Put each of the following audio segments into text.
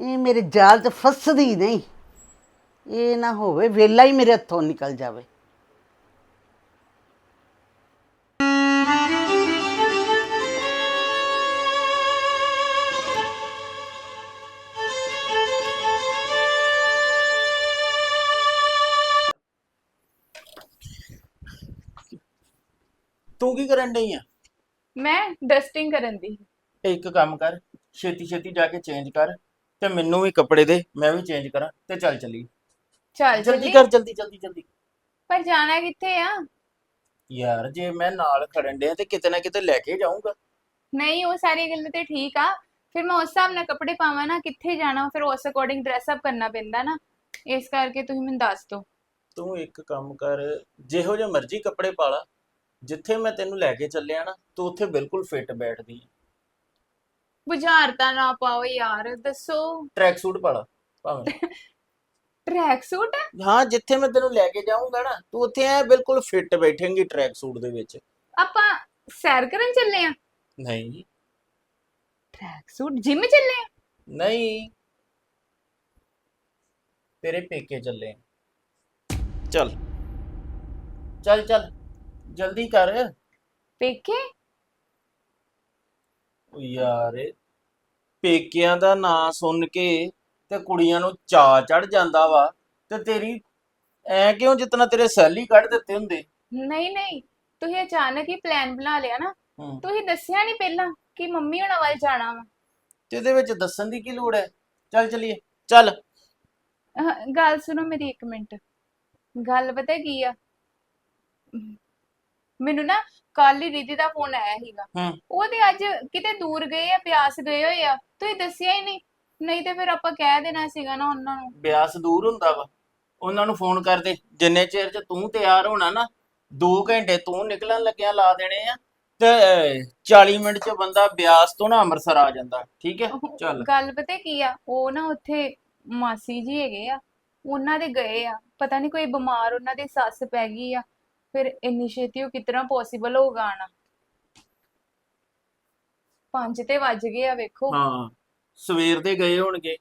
ਇਹ ਮੇਰੇ ਜਾਲ 'ਚ ਫਸਦੀ ਨਹੀਂ। ਇਹ ਨਾ ਹੋਵੇ ਵੇਲਾ ਹੀ ਮੇਰੇ ਹੱਥੋਂ ਨਿਕਲ ਜਾਵੇ। ਤੂੰ ਕੀ ਕਰਨ ਡਈ ਆ? ਮੈਂ ਡਸਟਿੰਗ ਕਰਨ ਦੀ। ਇੱਕ ਕੰਮ ਕਰ ਛੇਤੀ ਛੇਤੀ ਜਾ ਕੇ ਚੇਂਜ ਕਰ। ਤੇ ਮੈਨੂੰ ਵੀ ਕੱਪੜੇ ਦੇ ਮੈਂ ਵੀ ਚੇਂਜ ਕਰਾਂ ਤੇ ਚੱਲ ਚੱਲੀ ਚੱਲ ਜਲਦੀ ਕਰ ਜਲਦੀ ਜਲਦੀ ਜਲਦੀ। ਪਰ ਜਾਣਾ ਕਿੱਥੇ ਆ? ਯਾਰ ਜੇ ਮੈਂ ਨਾਲ ਖੜਨ ਡਿਆ ਤੇ ਕਿਤੇ ਨਾ ਕਿਤੇ ਲੈ ਕੇ ਜਾਊਂਗਾ। ਨਹੀਂ ਉਹ ਸਾਰੀ ਗੱਲਾਂ ਤੇ ਠੀਕ ਆ। ਫਿਰ ਮੈਂ ਉਸ ਹਿਸਾਬ ਨਾਲ ਕੱਪੜੇ ਪਾਵਾਂ ਨਾ ਕਿੱਥੇ ਜਾਣਾ ਫਿਰ ਉਸ ਅਕੋਰਡਿੰਗ ਡਰੈਸ ਅਪ ਕਰਨਾ ਪੈਂਦਾ ਨਾ। ਇਸ ਕਰਕੇ ਤੁਸੀਂ ਮੈਨੂੰ ਦੱਸ ਦਿਓ ਤੂੰ ਇੱਕ ਕੰਮ ਕਰ ਜਿਹੋ ਜਿਹੇ ਮਰਜ਼ੀ ਕੱਪੜੇ ਪਾ ਲਾ। ਜਿੱਥੇ ਮੈਂ ਤੈਨੂੰ ਲੈ ਕੇ ਚੱਲਿਆ ਨਾ ਤੂੰ ਉੱਥੇ ਬਿਲਕੁਲ ਫਿੱਟ ਬੈਠਦੀ ਹੈ ਬੁਝਾਰਤਾ ਨਾ ਪਾਓ ਯਾਰ ਦੱਸੋ। ਟਰੈਕ ਸੂਟ ਪਾ ਲਾ ਭਾਵੇਂ। ਟਰੈਕ ਸੂਟ ਹਾਂ ਜਿੱਥੇ ਮੈਂ ਤੈਨੂੰ ਲੈ ਕੇ ਜਾਊਂਗਾ ਨਾ ਤੂੰ ਉੱਥੇ ਐ ਬਿਲਕੁਲ ਫਿੱਟ ਬੈਠੇਂਗੀ ਟਰੈਕ ਸੂਟ ਦੇ ਵਿੱਚ। ਆਪਾਂ ਸੈਰ ਕਰਨ ਚੱਲੇ ਆ? ਨਹੀਂ। ਟਰੈਕ ਸੂਟ ਜਿਮ ਚੱਲੇ ਆ? ਨਹੀਂ। ਤੇਰੇ ਪੇਕੇ ਚੱਲੇ ਆਂ। ਚੱਲ। ਚੱਲ ਚੱਲ। ਜਲਦੀ ਕਰ। ਪੇਕੇ? ਓ ਯਾਰ ਪੇਕਿਆਂ ਦਾ ਨਾਂ ਸੁਣ ਕੇ ਤੇ ਕੁੜੀਆਂ ਨੂੰ ਚਾ ਚੜ ਜਾਂਦਾ ਵਾ ਤੇ ਤੇਰੀ ਐ ਕਿਉਂ ਜਿਤਨਾ ਤੇਰੇ ਸੈਲੀ ਕੱਢ ਦਿੱਤੇ ਹੁੰਦੇ? ਨਹੀਂ ਨਹੀਂ ਤੁਸੀਂ ਅਚਾਨਕ ਹੀ ਪਲਾਨ ਬਣਾ ਲਿਆ ਨਾ। ਹੂੰ। ਤੁਸੀਂ ਦੱਸਿਆ ਨਹੀਂ ਪਹਿਲਾਂ ਕਿ ਮੰਮੀ ਹੁਣਾਂ ਵੱਲ ਜਾਣਾ ਵਾ। ਤੇ ਇਹਦੇ ਵਿੱਚ ਦੱਸਣ ਦੀ ਕੀ ਲੋੜ ਹੈ? ਚੱਲ ਚਲੀਏ ਚੱਲ। ਅਹ, ਗੱਲ ਸੁਣੋ ਮੇਰੀ ਇੱਕ ਮਿੰਟ। ਗੱਲ ਪਤਾ ਕੀ ਆ? ਮੈਨੂੰ ਨਾ ਕੱਲ ਹੀ ਰਿਧੀ ਦਾ ਫੋਨ ਆਇਆ ਸੀਗਾ। ਹੂੰ। ਉਹ ਤੇ ਅੱਜ ਕਿਤੇ ਦੂਰ ਗਏ ਆ ਬਿਆਸ ਗਏ ਹੋਏ ਆ। ਤੁਸੀਂ ਦੱਸਿਆ ਹੀ ਨਹੀਂ। ਨਹੀਂ ਤੇ ਫਿਰ ਆਪਾਂ ਕਹਿ ਦੇਣਾ ਸੀਗਾ ਨਾ ਉਹਨਾਂ ਨੂੰ। ਬਿਆਸ ਦੂਰ ਹੁੰਦਾ ਵਾ। ਉਹਨਾਂ ਨੂੰ ਫੋਨ ਕਰ ਦੇ। ਜਿੰਨੇ ਚਿਰ ਚ ਤੂੰ ਤਿਆਰ ਹੋਣਾ ਨਾ 2 ਘੰਟੇ ਤੂੰ ਨਿਕਲਣ ਲੱਗਿਆ ਲਾ ਦੇਣੇ ਆ। ਤੇ 40 ਮਿੰਟ ਚ ਬੰਦਾ ਬਿਆਸ ਤੋਂ ਨਾ ਅੰਮ੍ਰਿਤਸਰ ਆ ਜਾਂਦਾ। ਠੀਕ ਹੈ? ਉਹ ਚੱਲ। ਗੱਲ ਪਤਾ ਕੀ ਆ? ਉਹ ਨਾ ਉੱਥੇ ਮਾਸੀ ਜੀ ਹੈਗੇ ਆ। ਉਹਨਾਂ ਦੇ ਗਏ ਆ। ਪਤਾ ਨਹੀਂ ਕੋਈ ਬਿਮਾਰ ਉਹਨਾਂ ਦੀ ਸੱਸ ਪੈ ਗਈ ਆ। ਫਿਰ ਇੰਨੀ ਛੇਤੀ ਉਹ ਕਿਤਨਾ ਪੋਸੀਬਲ ਹੋਗਾ ਆਣਾ? ਪੰਜ ਤੇ ਵੱਜ ਗਏ ਆ ਵੇਖੋ। ਹਾਂ ਸਵੇਰ ਦੇ ਗਏ ਹੋਣਗੇ।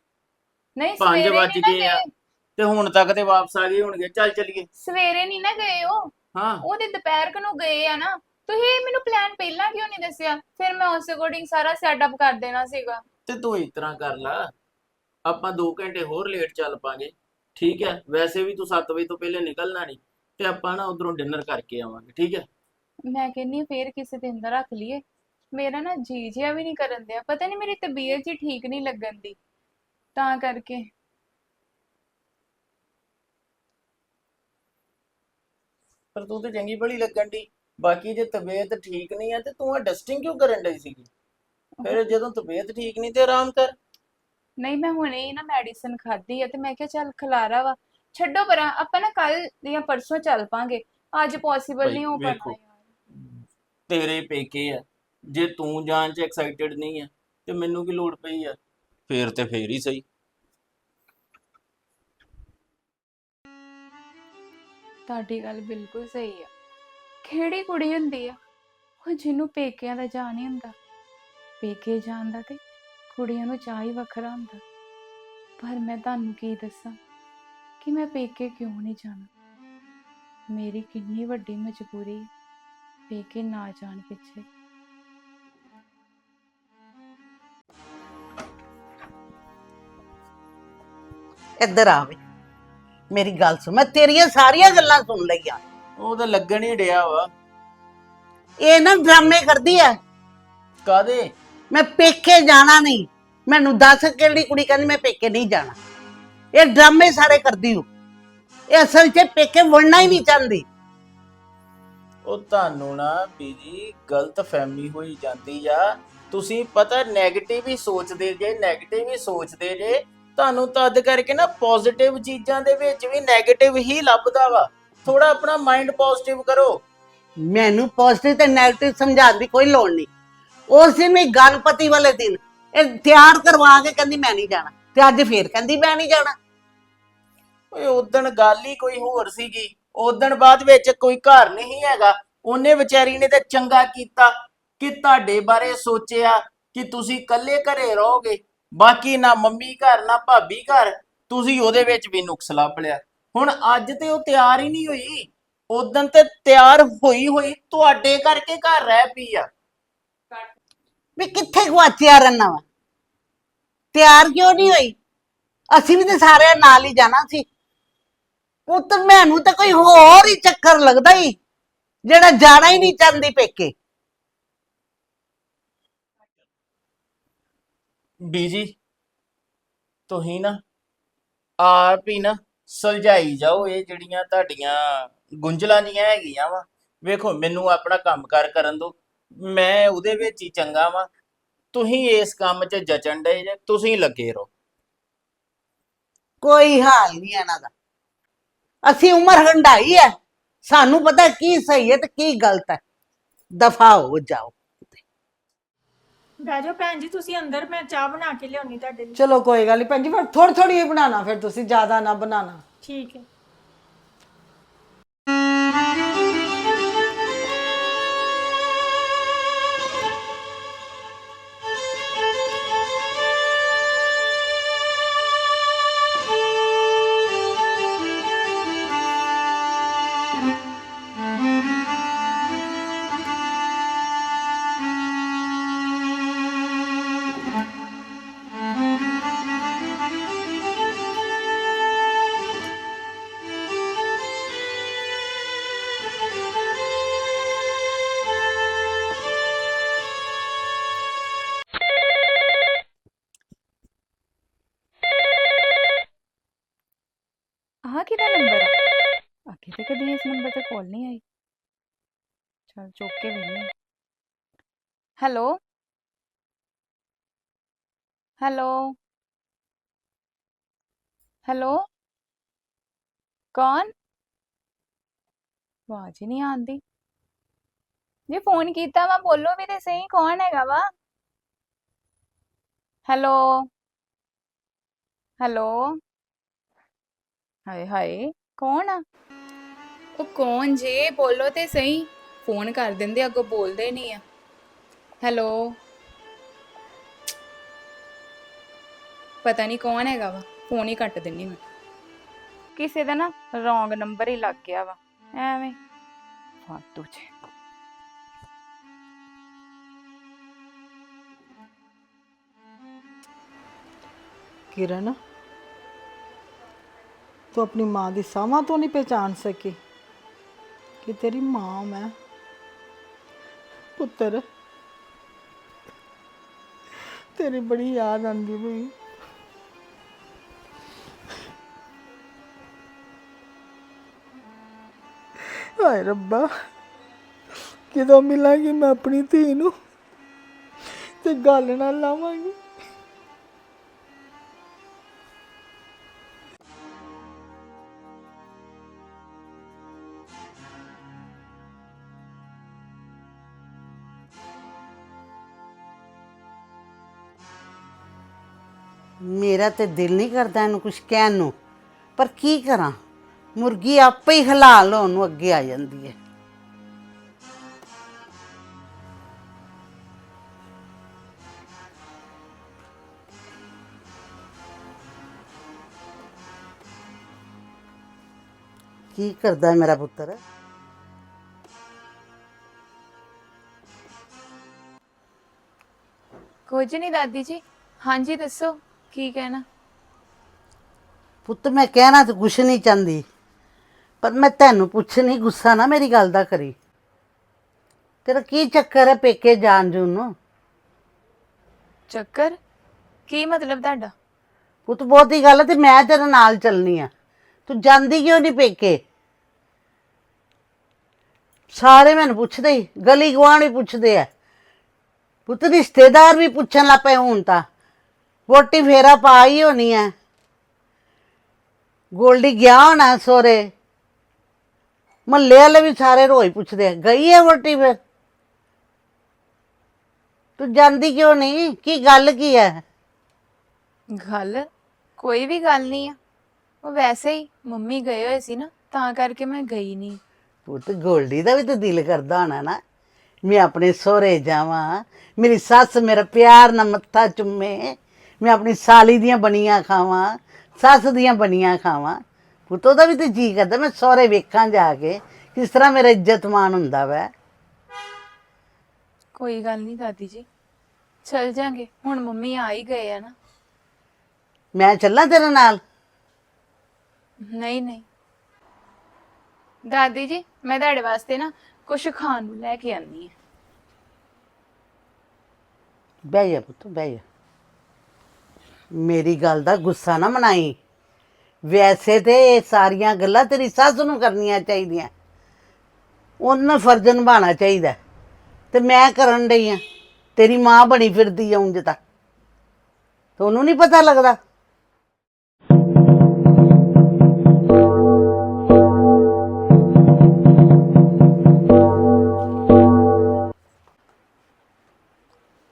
ਨਹੀਂ ਪੰਜ ਸਵੇਰੇ ਵੱਜ ਨਹੀਂ ਨਾ ਗਏ ਆ। ਗਏ। ਤੇ ਹੁਣ ਤੱਕ ਤੇ ਵਾਪਸ ਆ ਗਏ ਹੋਣਗੇ। ਚੱਲ ਚਲੀਏ। ਸਵੇਰੇ ਨਹੀਂ ਨਾ ਗਏ ਉਹ। ਹਾਂ। ਉਹ ਤੇ ਦੁਪਹਿਰ ਕੁ ਨੂੰ ਗਏ ਆ ਨਾ। ਤੁਸੀਂ ਮੈਨੂੰ ਪਲਾਨ ਪਹਿਲਾਂ ਕਿਉਂ ਨਹੀਂ ਦੱਸਿਆ? ਫਿਰ ਮੈਂ ਉਸ ਅਕੋਰਡਿੰਗ ਸਾਰਾ ਸੈਟਅਪ ਕਰ ਦੇਣਾ ਸੀਗਾ। ਤੇ ਤੂੰ ਇਸ ਤਰ੍ਹਾਂ ਕਰ ਲਾ। ਆਪਾਂ 2 ਘੰਟੇ ਹੋਰ ਲੇਟ ਚੱਲ ਪਾਂਗੇ। ਠੀਕ ਹੈ। ਵੈਸੇ ਵੀ ਤੂੰ 7 ਵਜੇ ਤੋਂ ਪਹਿਲੇ ਨਿਕਲਣਾ ਨਹੀਂ। ਤੇ ਆਪਾਂ ਨਾ ਉਧਰੋਂ ਡਿਨਰ ਕਰਕੇ ਆਵਾਂਗੇ ਠੀਕ ਹੈ? ਮੈਂ ਕਹਿੰਨੀ ਫੇਰ ਕਿਸੇ ਦਿਨ ਦਾ ਰੱਖ ਲਈਏ। ਮੇਰਾ ਨਾ ਜੀ ਜਿਆ ਵੀ ਨਹੀਂ ਕਰਨ ਦਿਆ। ਪਤਾ ਨਹੀਂ ਮੇਰੀ ਤਬੀਅਤ ਜੀ ਠੀਕ ਨਹੀਂ ਲੱਗਣ ਦੀ। ਤਾਂ ਕਰਕੇ। ਪਰ ਤੂੰ ਤੇ ਚੰਗੀ ਭਲੀ ਲੱਗਣ ਦੀ ਬਾਕੀ ਜੇ ਤਬੀਅਤ ਠੀਕ ਨਹੀਂ ਹੈ ਤੇ ਤੂੰ ਆ ਡਸਟਿੰਗ ਕਿਉਂ ਕਰਨ ਡਈ ਸੀਗੀ? ਫਿਰ ਜਦੋਂ ਤਬੀਅਤ ਠੀਕ ਨਹੀਂ ਤੇ ਆਰਾਮ ਕਰ। ਨਹੀਂ ਮੈਂ ਹੁਣੇ ਹੀ ਨਾ ਮੈਡੀਸਿਨ ਖਾਧੀ ਆ ਤੇ ਮੈਂ ਕਿਹਾ ਚੱਲ ਖਲਾਰਾ ਵਾ। ਛੱਡੋ ਪਰਾਂ ਆਪਾਂ ਨਾ ਕੱਲ ਜਾਂ ਪਰਸੋਂ ਚੱਲ ਪਾਂਗੇ। ਅੱਜ ਪੋਸੀਬਲ ਭਾਈ, ਨਹੀਂ ਹੋ ਪਾਣਾ ਵੇਖੋ। ਤੇਰੇ ਪੇਕੇ ਆ। ਜੇ ਤੂੰ ਜਾਣ ਚ ਐਕਸਾਈਟਿਡ ਨਹੀਂ ਆ ਤੇ ਮੈਨੂੰ ਕੀ ਲੋੜ ਪਈ ਆ? ਫੇਰ ਤੇ ਫੇਰ ਹੀ ਸਹੀ। ਤੁਹਾਡੀ ਗੱਲ ਬਿਲਕੁਲ ਸਹੀ ਆ। ਕਿਹੜੀ ਕੁੜੀ ਹੁੰਦੀ ਆ? ਉਹ ਜਿਹਨੂੰ ਪੇਕਿਆਂ ਦਾ ਚਾਅ ਨਹੀਂ ਹੁੰਦਾ। ਪੇਕੇ ਜਾਣ ਦਾ ਤੇ ਕੁੜੀਆਂ ਨੂੰ ਚਾਅ ਹੀ ਵੱਖਰਾ ਹੁੰਦਾ। ਪਰ ਮੈਂ ਤੁਹਾਨੂੰ ਕੀ ਦੱਸਾਂ? ਕਿ ਮੈਂ ਪੇਕੇ ਕਿਉਂ ਨਹੀਂ ਜਾਣਾ? ਮੇਰੀ ਕਿੰਨੀ ਵੱਡੀ ਮਜਬੂਰੀ ਪੇਕੇ ਨਾ ਜਾਣ ਪਿੱਛੇ। ਇੱਧਰ ਆਵੇ ਮੇਰੀ ਗੱਲ ਸੁਣ ਮੈਂ ਤੇਰੀਆਂ ਸਾਰੀਆਂ ਗੱਲਾਂ ਸੁਣ ਲਈਆਂ ਉਹ ਤਾਂ ਲੱਗਣ ਹੀ ਡਿਆ ਵਾ। ਇਹ ਨਾ ਡਰਾਮੇ ਕਰਦੀ ਐ। ਕਾਦੇ ਮੈਂ ਪੇਕੇ ਜਾਣਾ ਨਹੀਂ। ਮੈਨੂੰ ਦੱਸ ਕਿਹੜੀ ਕੁੜੀ ਕਹਿੰਦੀ ਮੈਂ ਪੇਕੇ ਨਹੀਂ ਜਾਣਾ। ਇਹ ਡਰਾਮੇ ਸਾਰੇ ਕਰਦੀ ਹੋ। ਇਹ ਅਸਲ 'ਚ ਪੇਕੇ ਵੜਨਾ ਹੀ ਨਹੀਂ ਚਾਹੁੰਦੀ। ਉਹ ਤੁਹਾਨੂੰ ਨਾ ਬੀਜੀ ਗਲਤ ਫਹਿਮੀ ਹੋਈ ਜਾਂਦੀ ਆ। ਤੁਸੀਂ ਪਤਾ 네ਗੇਟਿਵ ਹੀ ਸੋਚਦੇ ਜੇ 네ਗੇਟਿਵ ਹੀ ਸੋਚਦੇ ਜੇ ਤੁਹਾਨੂੰ ਤਦ ਕਰਕੇ ਨਾ ਪੋਜ਼ਿਟਿਵ ਚੀਜ਼ਾਂ ਦੇ ਵਿੱਚ ਵੀ 네ਗੇਟਿਵ ਹੀ ਲੱਭਦਾ ਵਾ। ਥੋੜਾ ਆਪਣਾ ਮਾਈਂਡ ਪੋਜ਼ਿਟਿਵ ਕਰੋ। ਮੈਨੂੰ ਪੋਜ਼ਿਟਿਵ ਤੇ ਨੈਗੇਟਿਵ ਸਮਝਾਉਣ ਦੀ ਕੋਈ ਲੋੜ ਨਹੀਂ। ਉਸ ਦਿਨ ਵੀ ਗਣਪਤੀ ਵਾਲੇ ਦਿਨ। ਇਹ ਤਿਆਰ ਕਰਵਾ ਕੇ ਕਹਿੰਦੀ ਮੈਂ ਨਹੀਂ ਜਾਣਾ। ਤੇ ਅੱਜ ਫੇਰ ਕਹਿੰਦੀ ਮੈਂ ਨਹੀਂ ਜਾਣਾ। ਓਏ ਉਦਣ ਗੱਲ ਹੀ ਕੋਈ ਹੋਰ ਸੀਗੀ। ਉਦਣ ਬਾਅਦ ਵਿੱਚ ਕੋਈ ਘਰ ਨਹੀਂ ਹੈਗਾ। ਉਹਨੇ ਵਿਚਾਰੀ ਨੇ ਤਾਂ ਚੰਗਾ ਕੀਤਾ ਕਿ ਤੁਹਾਡੇ ਬਾਰੇ ਸੋਚਿਆ ਕਿ ਤੁਸੀਂ ਇਕੱਲੇ ਘਰੇ ਰਹੋਗੇ। ਬਾਕੀ ਨਾ ਮੰਮੀ ਘਰ ਨਾ ਭਾਬੀ ਘਰ। ਤੁਸੀਂ ਉਹਦੇ ਵਿੱਚ ਵੀ ਨੁਕਸ ਲੱਭ ਲਿਆ। ਹੁਣ ਅੱਜ ਤੇ ਉਹ ਤਿਆਰ ਹੀ ਨਹੀਂ ਹੋਈ। ਉਦੋਂ ਤੇ ਤਿਆਰ ਹੋਈ ਹੋਈ ਤੁਹਾਡੇ ਕਰਕੇ ਘਰ ਰਹਿ ਪਈ ਆ। ਵੀ ਕਿੱਥੇ ਗਵਾਚਿਆ ਰਹਿਣਾ ਵਾ? ਤਿਆਰ ਕਿਉਂ ਨਹੀਂ ਹੋਈ? ਅਸੀਂ ਵੀ ਤੇ ਸਾਰਿਆਂ ਨਾਲ ਹੀ ਜਾਣਾ ਸੀ। ਉਹ ਮੈਨੂੰ ਤਾਂ ਕੋਈ ਹੋਰ ਹੀ ਚੱਕਰ ਲੱਗਦਾ ਹੀ ਜਿਹੜਾ ਜਾਣਾ ਹੀ ਨਹੀਂ ਚਾਹੁੰਦੀ ਪੇਕੇ। ਬੀਜੀ, ਤੁਸੀਂ ਨਾ ਆਪ ਹੀ ਨਾ ਸੁਲਝਾਈ ਜਾਓ, ਇਹ ਜਿਹੜੀਆਂ ਤੁਹਾਡੀਆਂ ਗੁੰਝਲਾਂ ਜੀਆਂ ਹੈਗੀਆਂ ਵਾ। ਵੇਖੋ, ਮੈਨੂੰ ਆਪਣਾ ਕੰਮ ਕਾਰ ਕਰਨ ਦਿਓ। ਮੈਂ ਉਹਦੇ ਵਿੱਚ ਹੀ ਚੰਗਾ ਵਾਂ। ਤੁਸੀਂ ਇਸ ਕੰਮ 'ਚ ਜਚਣ ਡਏ ਜੇ ਤੁਸੀਂ ਲੱਗੇ ਰਹੋ। ਕੋਈ ਹਾਲ ਨਹੀਂ ਇਹਨਾਂ ਦਾ। ਅਸੀਂ ਉਮਰ ਹੰਡਾਈ ਹੈ ਸਾਨੂੰ ਪਤਾ ਕੀ ਸਹੀ ਹੈ ਤੇ ਕੀ ਗਲਤ ਹੈ ਦਫਾ ਹੋ ਜਾਓ। ਬਹਿ ਜਾਓ ਭੈਣ ਜੀ ਤੁਸੀਂ ਅੰਦਰ ਮੈਂ ਚਾਹ ਬਣਾ ਕੇ ਲਿਆਉਣੀ ਤੁਹਾਡੇ ਲਈ। ਚਲੋ ਕੋਈ ਗੱਲ ਨਹੀਂ ਭੈਣ ਜੀ ਪਰ ਥੋੜੀ ਥੋੜੀ ਹੀ ਬਣਾਉਣਾ ਫਿਰ ਤੁਸੀਂ ਜ਼ਿਆਦਾ ਨਾ ਬਣਾਉਣਾ। ਠੀਕ ਹੈ ਚੁੱਕ ਕੇ ਵੇਖਨੀ ਹੈਲੋ ਹੈਲੋ ਹੈਲੋ ਕੌਣ? ਆਵਾਜ਼ ਹੀ ਨਹੀਂ ਆਉਂਦੀ। ਜੇ ਫੋਨ ਕੀਤਾ ਵਾ, ਬੋਲੋ ਵੀ ਤੇ ਸਹੀ ਕੌਣ ਹੈਗਾ ਵਾ? ਹੈਲੋ ਹੈਲੋ ਹਾਏ ਹਾਏ, ਕੌਣ ਆ? ਉਹ ਕੌਣ ਜੇ? ਬੋਲੋ ਤੇ ਸਹੀ। ਫੋਨ ਕਰ ਦਿੰਦੇ ਅੱਗੋਂ ਬੋਲਦੇ ਨਹੀਂ ਆ ਹੈਲੋ ਪਤਾ ਨਹੀਂ ਕੌਣ ਹੈਗਾ ਵਾ ਫੋਨ ਹੀ ਕੱਟ ਦਿੰਨੀ ਮੈਂ ਕਿਸੇ ਦਾ ਨਾ ਰੋਂਗ ਨੰਬਰ ਹੀ ਲੱਗ ਗਿਆ ਵਾ ਐਵੇਂ ਫਾਲਤੂ ਚ किरण तू अपनी माँ की सावा तो नहीं पहचान सकी कि तेरी माँ मैं ਪੁੱਤਰ। ਤੇਰੀ ਬੜੀ ਯਾਦ ਆਂਦੀ ਬਈ ਆਏ ਰੱਬਾ ਕਿਦੋਂ ਮਿਲਾਂਗੀ ਮੈਂ ਆਪਣੀ ਧੀ ਨੂੰ ਤੇ ਗੱਲ ਨਾਲ ਲਾਵਾਂਗੀ। ਮੇਰਾ ਤੇ ਦਿਲ ਨਹੀਂ ਕਰਦਾ ਇਹਨੂੰ ਕੁਝ ਕਹਿਣ ਨੂੰ। ਪਰ ਕੀ ਕਰਾਂ? ਮੁਰਗੀ ਆਪੇ ਹੀ ਹਲਾਲ ਹੋਣ ਨੂੰ ਅੱਗੇ ਆ ਜਾਂਦੀ ਹੈ। ਕੀ ਕਰਦਾ ਹੈ ਮੇਰਾ ਪੁੱਤਰ? ਕੁਝ ਨਹੀਂ ਦਾਦੀ ਜੀ। ਹਾਂਜੀ, ਦੱਸੋ। ਕੀ ਕਹਿਣਾ? ਪੁੱਤ ਮੈਂ ਕਹਿਣਾ ਤੇ ਕੁਛ ਨਹੀਂ ਚਾਹੁੰਦੀ ਪਰ ਮੈਂ ਤੈਨੂੰ ਪੁੱਛਣੀ ਗੁੱਸਾ ਨਾ ਮੇਰੀ ਗੱਲ ਦਾ ਕਰੀ। ਤੇਰਾ ਕੀ ਚੱਕਰ ਹੈ ਪੇਕੇ ਜਾਣ ਜੂਨ ਨੂੰ? ਚੱਕਰ? ਕੀ ਮਤਲਬ ਤੁਹਾਡਾ? ਪੁੱਤ ਬਹੁਤੀ ਗੱਲ ਹੈ ਤੇ ਮੈਂ ਤੇਰੇ ਨਾਲ ਚੱਲਨੀ ਆ। ਤੂੰ ਜਾਂਦੀ ਕਿਉਂ ਨਹੀਂ ਪੇਕੇ? ਸਾਰੇ ਮੈਨੂੰ ਪੁੱਛਦੇ ਹੀ ਗਲੀ ਗਵਾਂਢ ਵੀ ਪੁੱਛਦੇ ਆ। ਪੁੱਤ ਰਿਸ਼ਤੇਦਾਰ ਵੀ ਪੁੱਛਣ ਲੱਗ ਪਏ ਹੁਣ ਤਾਂ। ਵੋਟੀ ਫੇਰਾ ਪਾਈ ਹੋਣੀ ਹੈ ਗੋਲਡੀ ਗਿਆ ਹੋਣਾ ਸੋਰੇ। ਮਹੱਲੇ ਵਾਲੇ ਵੀ ਸਾਰੇ ਰੋਜ਼ ਪੁੱਛਦੇ ਆ ਗਈ ਹੈ ਵੋਟੀ ਫਿਰ? ਤੂੰ ਜਾਂਦੀ ਕਿਉਂ ਨਹੀਂ? ਕੀ ਗੱਲ ਕੀ ਹੈ ਗੱਲ? ਕੋਈ ਵੀ ਗੱਲ ਨਹੀਂ ਆ। ਉਹ ਵੈਸੇ ਹੀ ਮੰਮੀ ਗਏ ਹੋਏ ਸੀ ਨਾ ਤਾਂ ਕਰਕੇ ਮੈਂ ਗਈ ਨਹੀਂ। ਪੁੱਤ ਗੋਲਡੀ ਦਾ ਵੀ ਤਾਂ ਦਿਲ ਕਰਦਾ ਹੋਣਾ ਨਾ। ਮੈਂ ਆਪਣੇ ਸਹੁਰੇ ਜਾਵਾਂ। ਮੇਰੀ ਸੱਸ ਮੇਰਾ ਪਿਆਰ ਨਾਲ ਮੱਥਾ ਚੁੰਮੇ। ਮੈਂ ਆਪਣੀ ਸਾਲੀ ਦੀਆਂ ਬਣੀਆਂ ਖਾਵਾਂ ਸੱਸ ਦੀਆਂ ਬਣੀਆਂ ਖਾਵਾਂ। ਪੁੱਤੋ ਦਾ ਵੀ ਤੇ ਜੀ ਕਰਦਾ ਮੈਂ ਸਹੁਰੇ ਵੇਖਾਂ ਜਾ ਕੇ ਕਿਸ ਤਰ੍ਹਾਂ ਮੇਰਾ ਇੱਜ਼ਤ ਮਾਨ ਹੁੰਦਾ ਵੈ। ਕੋਈ ਗੱਲ ਨਹੀਂ ਦਾਦੀ ਜੀ ਚਲ ਜਾਾਂਗੇ ਹੁਣ ਮੰਮੀ ਆ ਹੀ ਗਏ ਆ ਨਾ। ਮੈਂ ਚੱਲਾਂ ਤੇਰੇ ਨਾਲ? ਨਹੀਂ ਨਹੀਂ। ਦਾਦੀ ਜੀ ਮੈਂ ਤੁਹਾਡੇ ਵਾਸਤੇ ਨਾ ਕੁਝ ਖਾਣ ਨੂੰ ਲੈ ਕੇ ਆਨੀ ਹੈ। ਬਹਿ ਜਾ ਪੁੱਤ ਬਹਿ ਜਾ। ਮੇਰੀ ਗੱਲ ਦਾ ਗੁੱਸਾ ਨਾ ਮਨਾਈ। ਵੈਸੇ ਤੇ ਇਹ ਸਾਰੀਆਂ ਗੱਲਾਂ ਤੇਰੀ ਸੱਸ ਨੂੰ ਕਰਨੀਆਂ ਚਾਹੀਦੀਆਂ। ਉਹਨਾਂ ਫਰਜ਼ ਨਿਭਾਉਣਾ ਚਾਹੀਦਾ। ਤੇ ਮੈਂ ਕਰਨ ਡਈ ਆ। ਤੇਰੀ ਮਾਂ ਬਣੀ ਫਿਰਦੀ ਆ ਉਂਝ ਤਾਂ। ਤੁਹਾਨੂੰ ਨਹੀਂ ਪਤਾ ਲੱਗਦਾ?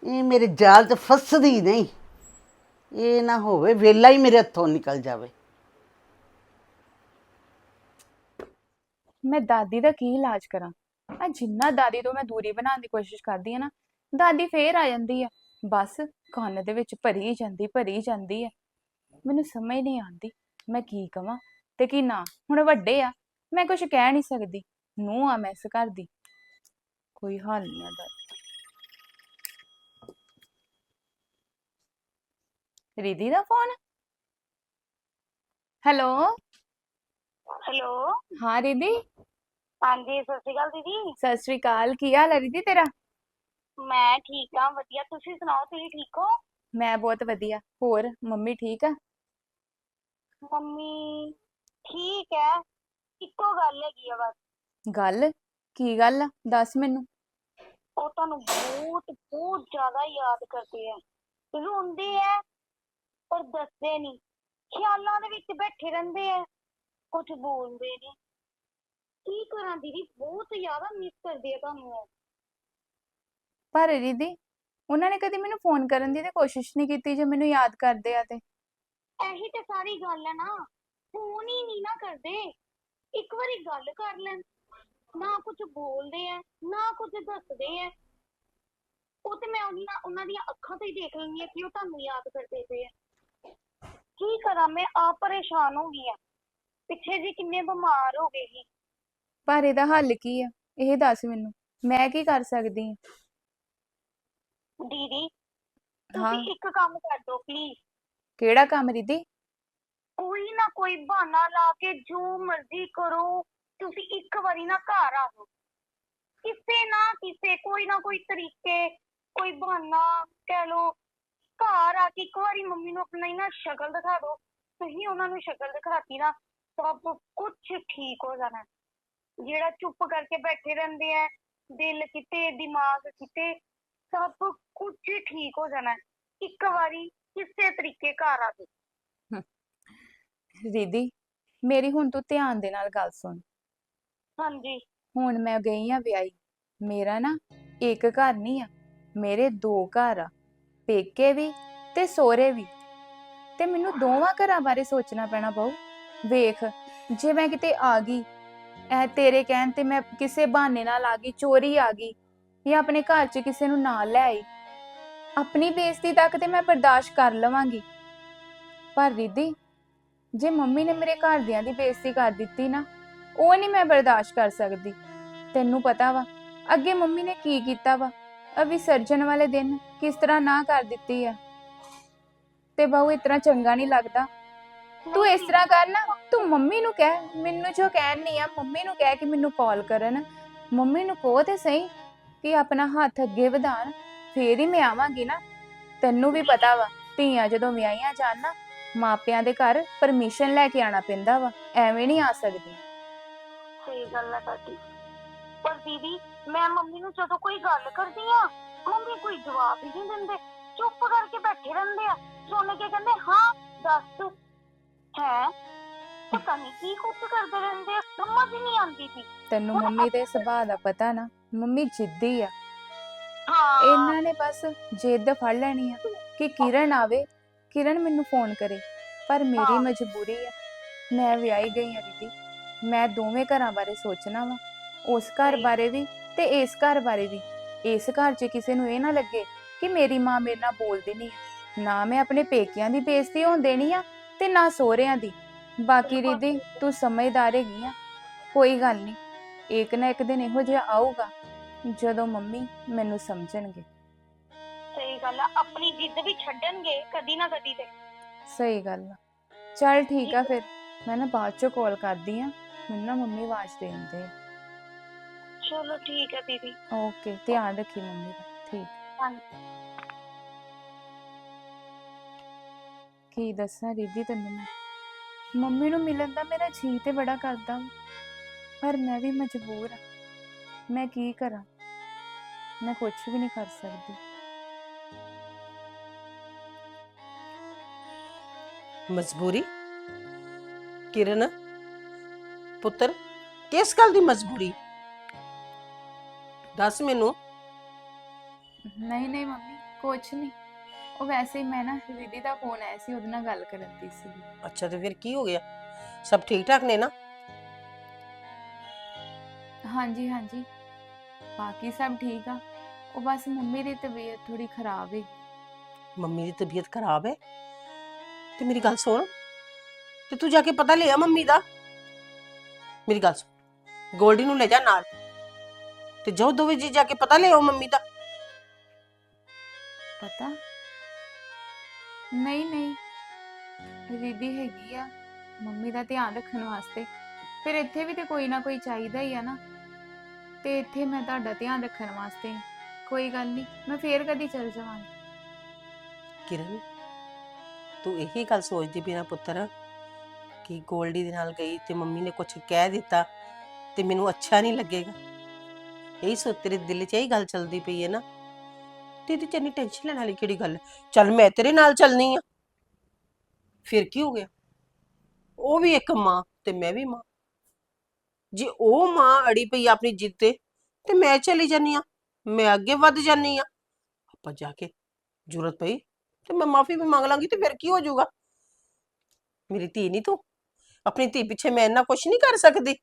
ਇਹ ਮੇਰੇ ਜਾਲ 'ਚ ਫਸਦੀ ਨਹੀਂ। ਇਹ ਨਾ ਹੋਵੇ, ਵੇਲਾ ਹੀ ਮੇਰੇ ਹੱਥੋਂ ਨਿਕਲ ਜਾਵੇ। ਮੈਂ ਦਾਦੀ ਦਾ ਕੀ ਇਲਾਜ ਕਰਾਂ? ਆ ਜਿੰਨਾ ਦਾਦੀ ਤੋਂ ਮੈਂ ਦੂਰੀ ਬਣਾਉਣ ਦੀ ਕੋਸ਼ਿਸ਼ ਕਰਦੀ ਆ ਨਾ, ਦਾਦੀ ਫੇਰ ਆ ਜਾਂਦੀ ਆ। ਬਸ ਕੰਨ ਦੇ ਵਿੱਚ ਭਰੀ ਜਾਂਦੀ ਭਰੀ ਜਾਂਦੀ ਆ। ਮੈਨੂੰ ਸਮਝ ਨਹੀਂ ਆਉਂਦੀ, ਮੈਂ ਕੀ ਕਵਾਂ ਤੇ ਕੀ ਨਾ। ਹੁਣ ਵੱਡੇ ਆ, ਮੈਂ ਕੁਝ ਕਹਿ ਨਹੀਂ ਸਕਦੀ। ਨੂੰ ਆ ਮੈਂ ਇਸ ਘਰ ਦੀ। ਕੋਈ ਹਾਲ ਨਹੀਂ ਆ ਦਾਦੀ। ਰਿਦੀ ਦਾ ਫੋਨ? ਹੈਲੋ? ਹੈਲੋ? ਹਾਂ ਰਿਦੀ ਹਾਂਜੀ ਸਤਿ ਸ਼੍ਰੀ ਅਕਾਲ ਦੀਦੀ। ਸਤਿ ਸ਼੍ਰੀ ਅਕਾਲ ਕੀ ਹਾਲ ਹੈ ਰਿਦੀ ਤੇਰਾ? ਮੈਂ ਠੀਕ ਹਾਂ ਵਧੀਆ। ਤੁਸੀਂ ਸੁਣਾਓ ਤੁਸੀਂ ਠੀਕ ਹੋ? ਮੈਂ ਬਹੁਤ ਵਧੀਆ। ਹੋਰ ਮੰਮੀ ਠੀਕ ਆ? ਮੰਮੀ ਠੀਕ ਹੈ। ਇੱਕੋ ਗੱਲ ਹੈਗੀ ਆ ਬਸ। ਗੱਲ? ਕੀ ਗੱਲ ਆ? ਦੱਸ ਮੈਨੂੰ। ਉਹ ਤੁਹਾਨੂੰ ਬਹੁਤ ਬਹੁਤ ਜ਼ਿਆਦਾ ਯਾਦ ਕਰਦੇ ਆ। ਰੋਂਦੇ ਆ ਪਰ ਦੱਸਦੇ ਨਹੀਂ ਖਿਆਲਾਂ ਦੇ ਵਿੱਚ ਬੈਠੇ ਰਹਿੰਦੇ ਆ। ਕੁਝ ਬੋਲਦੇ ਨਹੀਂ ਕੀ ਕਰਾਂ ਦੀਦੀ? ਬਹੁਤ ਜ਼ਿਆਦਾ ਮਿਸ ਕਰਦੇ ਆ ਤੁਹਾਨੂੰ ਉਹ। ਪਰ ਰਿਦੀ ਉਹਨਾਂ ਨੇ ਕਦੀ ਮੈਨੂੰ ਫੋਨ ਕਰਨ ਦੀ ਤੇ ਕੋਸ਼ਿਸ਼ ਨਹੀਂ ਕੀਤੀ ਜੇ ਮੈਨੂੰ ਯਾਦ ਕਰਦੇ ਆ ਤੇ। ਇਹੀ ਤੇ ਸਾਰੀ ਗੱਲ ਹੈ ਨਾ। ਫੋਨ ਹੀ ਨਹੀਂ ਨਾ ਕਰਦੇ। ਇੱਕ ਵਾਰੀ ਗੱਲ ਕਰ ਲੈਣ। ਨਾ ਕੁਝ ਬੋਲਦੇ ਆ ਨਾ ਕੁਝ ਦੱਸਦੇ ਆ। ਉਹ ਤੇ ਮੈਂ ਉਹਨਾਂ ਉਹਨਾਂ ਦੀਆਂ ਅੱਖਾਂ ਤੋਂ ਹੀ ਦੇਖ ਲੈਂਦੀ ਆ ਕਿ ਉਹ ਤੁਹਾਨੂੰ ਯਾਦ ਕਰਦੇ ਪਏ ਆ। ਕਰਾਂ ਮੈਂ ਆਪ ਪਰੇਸ਼ਾਨ ਹੋ ਗਈ ਆ। ਪਿੱਛੇ ਜੀ ਕਿੰਨੇ ਬਿਮਾਰ ਹੋ ਗਏ ਸੀ। ਪਰ ਇਹਦਾ ਹੱਲ ਕੀ ਆ? ਇਹ ਦੱਸ ਮੈਨੂੰ। ਮੈਂ ਕੀ ਕਰ ਸਕਦੀ ਹਾਂ ਦੀਦੀ ਹਾਂ। ਤੁਸੀਂ ਇੱਕ ਕੰਮ ਕਰ ਦਿਓ ਪਲੀਜ਼ ਕਿਹੜਾ ਕੰਮ ਰਿਦੀ ਕੋਈ ਨਾ ਕੋਈ ਬਹਾਨਾ ਲਾ ਕੇ ਜੋ ਮਰਜ਼ੀ ਕਰੋ ਤੁਸੀਂ ਇੱਕ ਵਾਰੀ ਨਾ ਘਰ ਆ ਜਾਓ। ਕਿਸੇ ਨਾ ਕਿਸੇ ਕੋਈ ਨਾ ਕੋਈ ਤਰੀਕੇ ਕੋਈ ਬਹਾਨਾ ਕਹਿ ਲੋ ਘਰ ਆ ਕੇ ਇੱਕ ਵਾਰੀ ਮੰਮੀ ਨੂੰ ਆਪਣੀ ਨਾ ਸ਼ਕਲ ਦਿਖਾ ਦਿਓ। ਤੁਸੀਂ ਉਹਨਾਂ ਨੂੰ ਸ਼ਕਲ ਦਿਖਾਤੀ ਨਾ ਸਭ ਕੁਝ ਠੀਕ ਹੋ ਜਾਣਾ। ਜਿਹੜਾ ਚੁੱਪ ਕਰਕੇ ਬੈਠੇ ਰਹਿੰਦੇ ਆ ਦਿਲ ਕਿਤੇ ਦਿਮਾਗ ਕਿਤੇ ਸਭ ਕੁਝ ਠੀਕ ਹੋ ਜਾਣਾ। ਇੱਕ ਵਾਰੀ ਕਿਸੇ ਤਰੀਕੇ ਘਰ ਆ ਜਾਓ ਰਿਦੀ ਮੇਰੀ ਹੁਣ ਤੂੰ ਧਿਆਨ ਦੇ ਨਾਲ ਗੱਲ ਸੁਣ। ਹਾਂਜੀ। ਹੁਣ ਮੈਂ ਗਈ ਆ ਵਿਆਹੀ। ਮੇਰਾ ਨਾ ਇੱਕ ਘਰ ਨਹੀਂ ਆ ਮੇਰੇ ਦੋ ਘਰ ਆ। ਪੇਕੇ ਵੀ ਤੇ ਸੋਹਰੇ ਵੀ। ਤੇ ਮੈਨੂੰ ਦੋਵਾਂ ਘਰਾਂ ਬਾਰੇ ਸੋਚਣਾ ਪੈਣਾ ਪਊ ਵੇਖ, ਜੇ ਮੈਂ ਕਿਤੇ ਆ ਗਈ ਇਹ ਤੇਰੇ ਕਹਿਣ ਤੇ ਮੈਂ ਕਿਸੇ ਬਹਾਨੇ ਨਾਲ ਆ ਗਈ, ਚੋਰੀ ਆ ਗਈ ਜਾਂ ਆਪਣੇ ਘਰ 'ਚ ਕਿਸੇ ਨੂੰ ਨਾਲ ਲੈ ਆਈ, ਆਪਣੀ ਬੇਇੱਜ਼ਤੀ ਤੱਕ ਤੇ ਮੈਂ ਬਰਦਾਸ਼ਤ ਕਰ ਲਵਾਂਗੀ। ਪਰ ਰਿੱਧੀ, ਜੇ ਮੰਮੀ ਨੇ ਮੇਰੇ ਘਰਦਿਆਂ ਦੀ ਬੇਇੱਜ਼ਤੀ ਕਰ ਦਿੱਤੀ ਨਾ, ਉਹ ਨਹੀਂ ਮੈਂ ਬਰਦਾਸ਼ਤ ਕਰ ਸਕਦੀ। ਤੈਨੂੰ ਪਤਾ ਵਾ, ਅੱਗੇ ਮੰਮੀ ਨੇ ਕੀ ਕੀਤਾ ਵਾ? ਵਿਸਰਜਨ ਵਾਲੇ ਦਿਨ ਕਿਸ ਤਰ੍ਹਾਂ ਨਾ ਕਰ ਦਿੱਤੀ ਆ? ਤੇ ਬਾਹੂ ਇਤਨਾ ਚੰਗਾ ਨਹੀਂ ਲੱਗਦਾ। ਤੂੰ ਇਸ ਤਰ੍ਹਾਂ ਕਰ ਨਾ, ਤੂੰ ਮੰਮੀ ਨੂੰ ਕਹਿ, ਮੈਨੂੰ ਜੋ ਕਹਿਣ ਆ, ਮੰਮੀ ਨੂੰ ਕਹਿ ਕਿ ਮੈਨੂੰ ਕਾਲ ਕਰਨ। ਮੰਮੀ ਨੂੰ ਕਹੋ ਤੇ ਸਹੀ ਕਿ ਆਪਣਾ ਹੱਥ ਅੱਗੇ ਵਧਾਣ ਫੇਰ ਹੀ ਮੈਂ ਆਵਾਂਗੀ ਨਾ। ਤੈਨੂੰ ਵੀ ਪਤਾ ਵਾ, ਧੀਆਂ ਜਦੋਂ ਵਿਆਹੀਆਂ ਜਾਣ ਨਾ, ਮਾਪਿਆਂ ਦੇ ਘਰ ਪਰਮਿਸ਼ਨ ਲੈ ਕੇ ਆਣਾ ਪੈਂਦਾ ਵਾ, ਐਵੇਂ ਨਹੀਂ ਆ ਸਕਦੀ। ਸਹੀ ਗੱਲ ਹੈ ਤੁਹਾਡੀ। ਦੀਦੀ ਮੈਂ ਮੰਮੀ ਨੂੰ ਜਦੋਂ ਕੋਈ ਗੱਲ ਕਰਦੀ ਆ ਮੰਮੀ ਕੋਈ ਜਵਾਬ ਹੀ ਨਹੀਂ ਦਿੰਦੇ। ਚੁੱਪ ਕਰਕੇ ਬੈਠੇ ਰਹਿੰਦੇ ਆ। ਸੁਣ ਕੇ ਕਹਿੰਦੇ ਹਾਂ ਦੱਸ ਹੈ? ਪਤਾ ਨਹੀਂ ਕੀ ਕੁਝ ਕਰਦੇ ਰਹਿੰਦੇ ਆ। ਸਮਝ ਨਹੀਂ ਆਉਂਦੀ ਸੀ। ਤੈਨੂੰ ਮੰਮੀ ਦੇ ਸੁਭਾਅ ਦਾ ਪਤਾ ਨਾ ਮੰਮੀ ਜਿੱਦੀ ਆ। ਹਾਂ। ਇਹਨਾਂ ਨੇ ਬਸ ਜਿੱਦ ਫੜ ਲੈਣੀ ਆ ਕਿ ਕਿਰਨ ਆਵੇ ਕਿਰਨ ਮੈਨੂੰ ਫੋਨ ਕਰੇ। ਪਰ ਮੇਰੀ ਹਾਂ। ਮਜਬੂਰੀ ਆ ਮੈਂ ਵਿਆਹੀ ਗਈ ਆ ਦੀਦੀ। ਮੈਂ ਦੋਵੇਂ ਘਰਾਂ ਬਾਰੇ ਸੋਚਣਾ ਵਾ। ਉਸ ਘਰ। ਬਾਰੇ ਵੀ ਤੇ ਇਸ ਘਰ ਬਾਰੇ ਵੀ। ਇਸ ਘਰ 'ਚ ਕਿਸੇ ਨੂੰ ਇਹ ਨਾ ਲੱਗੇ ਕਿ ਮੇਰੀ ਮਾਂ ਮੇਰੇ ਨਾਲ ਬੋਲਦੀ ਨਹੀਂ ਨਾ ਮੈਂ ਆਪਣੇ ਪੇਕਿਆਂ ਦੀ ਬੇਇੱਜ਼ਤੀ ਹੋਣ ਦੇਣੀ ਆ ਤੇ ਨਾ ਸਹੁਰਿਆਂ ਦੀ। ਬਾਕੀ ਰਿਦੀ ਤੂੰ ਸਮਝਦਾਰ ਹੈਗੀ ਆ ਕੋਈ ਗੱਲ ਨਹੀਂ। ਇੱਕ ਨਾ ਇੱਕ ਦਿਨ ਇਹੋ ਜਿਹਾ ਆਊਗਾ ਜਦੋਂ ਮੰਮੀ ਮੈਨੂੰ ਸਮਝਣਗੇ। ਸਹੀ ਗੱਲ ਆ ਆਪਣੀ ਜਿੱਦ ਵੀ ਛੱਡਣਗੇ ਕਦੀ ਨਾ ਕਦੀ ਤੇ। ਸਹੀ ਗੱਲ ਆ। ਚੱਲ ਠੀਕ ਆ ਫਿਰ ਮੈਂ ਨਾ ਬਾਅਦ ਚੋਂ ਕਾਲ ਕਰਦੀ ਆ। ਮੈਨੂੰ ਨਾ ਮੰਮੀ ਆਵਾਜ਼ ਦੇ। ਦਿੰਦੇ ਆ ਚਲੋ ਠੀਕ ਹੈ ਦੀਦੀ। ਓਕੇ ਧਿਆਨ ਰੱਖੀ ਮੰਮੀ ਦਾ ਠੀਕ। ਹਾਂਜੀ। ਕੀ ਦੱਸਾਂ ਰਿੱਧੀ ਤੈਨੂੰ ਮੈਂ? ਮੰਮੀ ਨੂੰ ਮਿਲਣ ਦਾ ਮੇਰਾ ਜੀ ਤੇ ਬੜਾ ਕਰਦਾ ਵਾ। ਪਰ ਮੈਂ ਵੀ ਮਜਬੂਰ ਆ। ਮੈਂ ਕੀ ਕਰਾਂ? ਮੈਂ ਕੁਝ ਵੀ ਨਹੀਂ ਕਰ ਸਕਦੀ। ਮਜਬੂਰੀ? ਕਿਰਨ? ਪੁੱਤਰ? ਕਿਸ ਗੱਲ ਦੀ ਮਜਬੂਰੀ? ਦੱਸ ਮੈਨੂੰ। ਨਹੀਂ ਨਹੀਂ ਮੰਮੀ ਕੁਝ ਨਹੀਂ। ਉਹ ਵੈਸੇ ਹੀ ਮੈਂ ਨਾ ਰਿੱਧੀ ਦਾ ਫੋਨ ਆਇਆ ਸੀ ਉਹਦੇ ਨਾਲ ਗੱਲ ਕਰਨ ਦੀ ਸੀ। ਅੱਛਾ ਤੇ ਫਿਰ ਕੀ ਹੋ ਗਿਆ? ਸਭ ਠੀਕ ਠਾਕ ਨੇ ਨਾ? ਹਾਂਜੀ ਹਾਂਜੀ। ਬਾਕੀ ਸਭ ਠੀਕ ਆ। ਉਹ ਬਸ ਮੰਮੀ ਦੀ ਤਬੀਅਤ ਥੋੜੀ ਖਰਾਬ ਹੈ ਮੰਮੀ ਦੀ ਤਬੀਅਤ ਖਰਾਬ ਹੈ ਤੇ ਮੇਰੀ ਗੱਲ ਸੁਣ। ਤੇ ਤੂੰ ਜਾ ਕੇ ਪਤਾ ਲਿਆ ਮੰਮੀ ਦਾ। ਮੇਰੀ ਗੱਲ ਸੁਣ। ਗੋਲਡੀ ਨੂੰ ਲੈ ਜਾ ਨਾਲ। ਤੇ ਜਾਓ ਦੋਵੇਂ ਜੀ ਜਾ ਕੇ ਪਤਾ ਲਿਆਓ ਮੰਮੀ ਦਾ? ਪਤਾ? ਨਹੀਂ ਨਹੀਂ। ਦੀਦੀ ਹੈਗੀ ਆ ਮੰਮੀ ਦਾ ਧਿਆਨ ਰੱਖਣ ਵਾਸਤੇ। ਫਿਰ ਇੱਥੇ ਵੀ ਤੇ ਕੋਈ ਨਾ ਕੋਈ ਚਾਹੀਦਾ ਹੀ ਆ ਨਾ। ਤੇ ਇੱਥੇ ਮੈਂ ਤੁਹਾਡਾ ਧਿਆਨ ਰੱਖਣ ਵਾਸਤੇ ਹਾਂ। ਕੋਈ ਗੱਲ ਨਹੀਂ ਮੈਂ ਫੇਰ ਕਦੀ ਚਲ ਜਾਵਾਂਗੀ। ਕਿਰਨ ਤੂੰ ਇਹੀ ਗੱਲ ਸੋਚਦੀ ਪਈ ਨਾ ਪੁੱਤਰ ਕਿ ਗੋਲਡੀ ਦੇ ਨਾਲ ਗਈ ਤੇ ਮੰਮੀ ਨੇ ਕੁਝ ਕਹਿ ਦਿੱਤਾ ਤੇ ਮੈਨੂੰ ਅੱਛਾ ਨਹੀਂ ਲੱਗੇਗਾ। ਇਹੀ ਸੋ ਤੇਰੇ ਦਿਲ 'ਚ ਇਹੀ ਗੱਲ ਚੱਲਦੀ ਪਈ ਹੈ ਨਾ। ਤੇ ਇਹਦੇ 'ਚ ਇੰਨੀ ਟੈਨਸ਼ਨ ਲੈਣ ਵਾਲੀ ਕਿਹੜੀ ਗੱਲ ਹੈ? ਚੱਲ ਮੈਂ ਤੇਰੇ ਨਾਲ ਚੱਲਨੀ ਆ। ਫਿਰ ਕੀ ਹੋ ਗਿਆ? ਉਹ ਵੀ ਇੱਕ ਮਾਂ ਤੇ ਮੈਂ ਵੀ ਮਾਂ। ਜੇ ਉਹ ਮਾਂ ਅੜੀ ਪਈ ਆ ਆਪਣੀ ਜਿੱਦ ਤੇ ਤੇ ਮੈਂ ਚਲੀ ਜਾਨੀ ਆ। ਮੈਂ ਅੱਗੇ ਵੱਧ ਜਾਨੀ ਆ। ਆਪਾਂ ਜਾ ਕੇ ਜ਼ਰੂਰਤ ਪਈ ਤੇ ਮੈਂ ਮਾਫੀ ਵੀ ਮੰਗ ਲਾਂਗੀ ਤੇ ਫਿਰ ਕੀ ਹੋ ਜਾਊਗਾ? ਮੇਰੀ ਧੀ ਨਹੀਂ ਤੂੰ। ਆਪਣੀ ਧੀ ਪਿੱਛੇ ਮੈਂ ਇੰਨਾ ਕੁਝ ਨਹੀਂ ਕਰ ਸਕਦੀ।